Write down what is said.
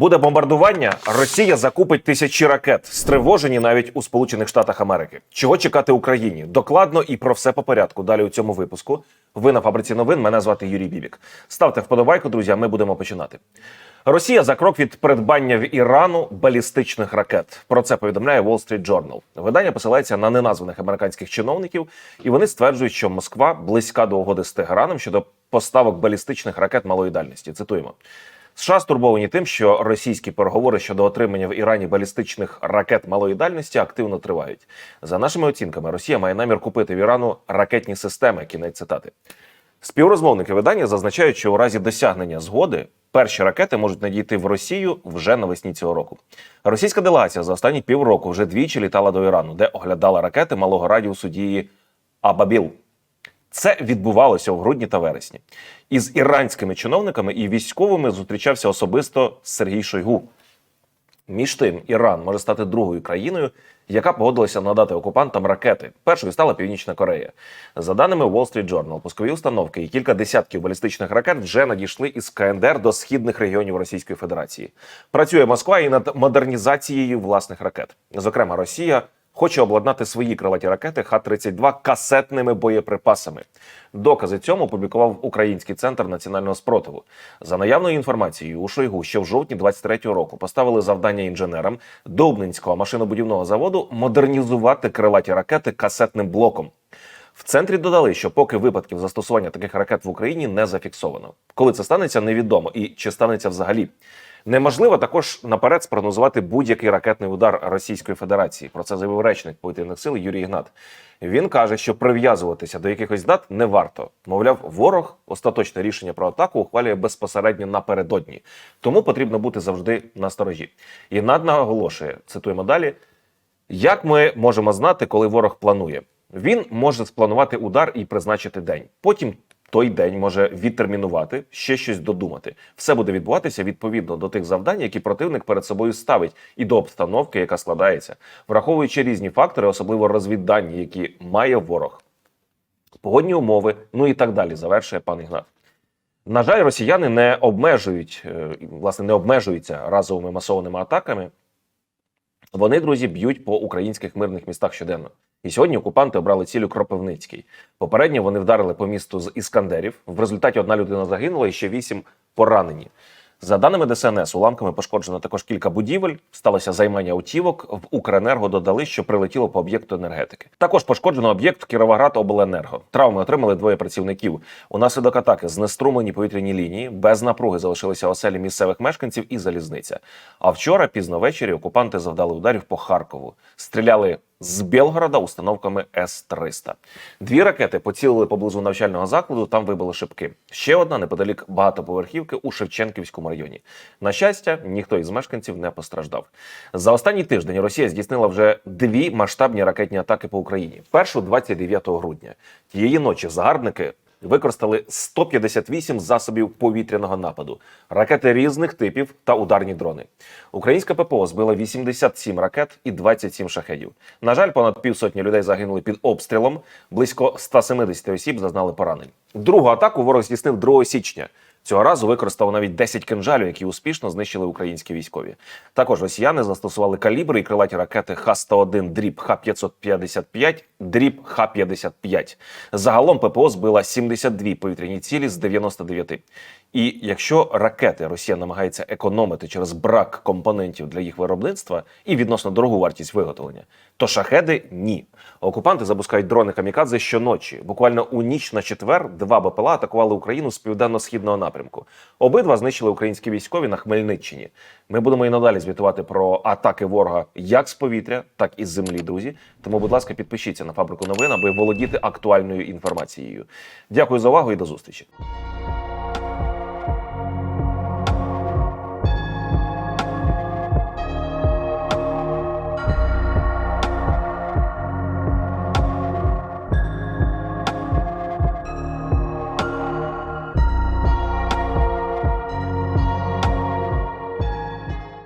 Буде бомбардування. Росія закупить тисячі ракет, стривожені навіть у Сполучених Штатах Америки. Чого чекати Україні? Докладно і про все по порядку. Далі у цьому випуску. Ви на фабриці новин. Мене звати Юрій Бібік. Ставте вподобайку, друзі. Ми будемо починати. Росія за крок від придбання в Ірану балістичних ракет. Про це повідомляє Wall Street Journal. Видання посилається на неназваних американських чиновників, і вони стверджують, що Москва близька до угоди з Тегераном щодо поставок балістичних ракет малої дальності. Цитуємо. США стурбовані тим, що російські переговори щодо отримання в Ірані балістичних ракет малої дальності активно тривають. За нашими оцінками, Росія має намір купити в Ірану ракетні системи. Кінець цитати. Співрозмовники видання зазначають, що у разі досягнення згоди перші ракети можуть надійти в Росію вже навесні цього року. Російська делегація за останні півроку вже двічі літала до Ірану, де оглядала ракети малого радіусу дії Абабіл. Це відбувалося в грудні та вересні. Із іранськими чиновниками і військовими зустрічався особисто Сергій Шойгу. Між тим, Іран може стати другою країною, яка погодилася надати окупантам ракети. Першою стала Північна Корея. За даними Wall Street Journal, пускові установки і кілька десятків балістичних ракет вже надійшли із КНДР до східних регіонів Російської Федерації. Працює Москва і над модернізацією власних ракет. Зокрема, Росія хоче обладнати свої крилаті ракети Х-32 касетними боєприпасами. Докази цьому опублікував Український центр національного спротиву. За наявною інформацією, у Шойгу ще в жовтні 23-го року поставили завдання інженерам Довбненського машинобудівного заводу модернізувати крилаті ракети касетним блоком. В центрі додали, що поки випадків застосування таких ракет в Україні не зафіксовано. Коли це станеться, невідомо і чи станеться взагалі. Неможливо також наперед спрогнозувати будь-який ракетний удар Російської Федерації. Про це заявив речник повітряних сил Юрій Ігнат. Він каже, що прив'язуватися до якихось дат не варто. Мовляв, ворог остаточне рішення про атаку ухвалює безпосередньо напередодні, тому потрібно бути завжди на сторожі. Ігнат наголошує, цитуємо далі. Як ми можемо знати, коли ворог планує? Він може спланувати удар і призначити день. Потім той день може відтермінувати, ще щось додумати. Все буде відбуватися відповідно до тих завдань, які противник перед собою ставить, і до обстановки, яка складається, враховуючи різні фактори, особливо розвіддані, які має ворог, погодні умови, ну і так далі. Завершує пан Ігнат. На жаль, росіяни не обмежують, е, власне, не обмежуються разовими масованими атаками. Вони, друзі, б'ють по українських мирних містах щоденно. І сьогодні окупанти обрали цілю Кропивницький. Попередньо вони вдарили по місту з Іскандерів. В результаті одна людина загинула і ще вісім поранені. За даними ДСНС, уламками пошкоджено також кілька будівель. Сталося займання автівок. В Укренерго додали, що прилетіло по об'єкту енергетики. Також пошкоджено об'єкт Кіровоград Обленерго. Травми отримали двоє працівників. Унаслідок атаки знеструмлені повітряні лінії. Без напруги залишилися оселі місцевих мешканців і залізниця. А вчора, пізно ввечері, окупанти завдали ударів по Харкову. Стріляли з Білгорода установками С-300. Дві ракети поцілили поблизу навчального закладу, там вибили шибки. Ще одна неподалік багатоповерхівки у Шевченківському районі. На щастя, ніхто із мешканців не постраждав. За останній тиждень Росія здійснила вже дві масштабні ракетні атаки по Україні. Першу 29 грудня. Тієї ночі загарбники використали 158 засобів повітряного нападу, ракети різних типів та ударні дрони. Українська ППО збила 87 ракет і 27 шахедів. На жаль, понад півсотні людей загинули під обстрілом. Близько 170 осіб зазнали поранень. Другу атаку ворог здійснив 2 січня. Цього разу використав навіть 10 кинжалів, які успішно знищили українські військові. Також росіяни застосували калібри і крилаті ракети Х-101 дріб Х-555 дріб Х-55. Загалом ППО збила 72 повітряні цілі з 99. І якщо ракети Росія намагається економити через брак компонентів для їх виробництва і відносно дорогу вартість виготовлення, то шахеди ні. Окупанти запускають дрони камікадзе щоночі. Буквально у ніч на четвер два БПЛА атакували Україну з південно-східного напрямку. Обидва знищили українські військові на Хмельниччині. Ми будемо і надалі звітувати про атаки ворога як з повітря, так і з землі, друзі. Тому, будь ласка, підпишіться на фабрику новин, аби володіти актуальною інформацією. Дякую за увагу і до зустрічі.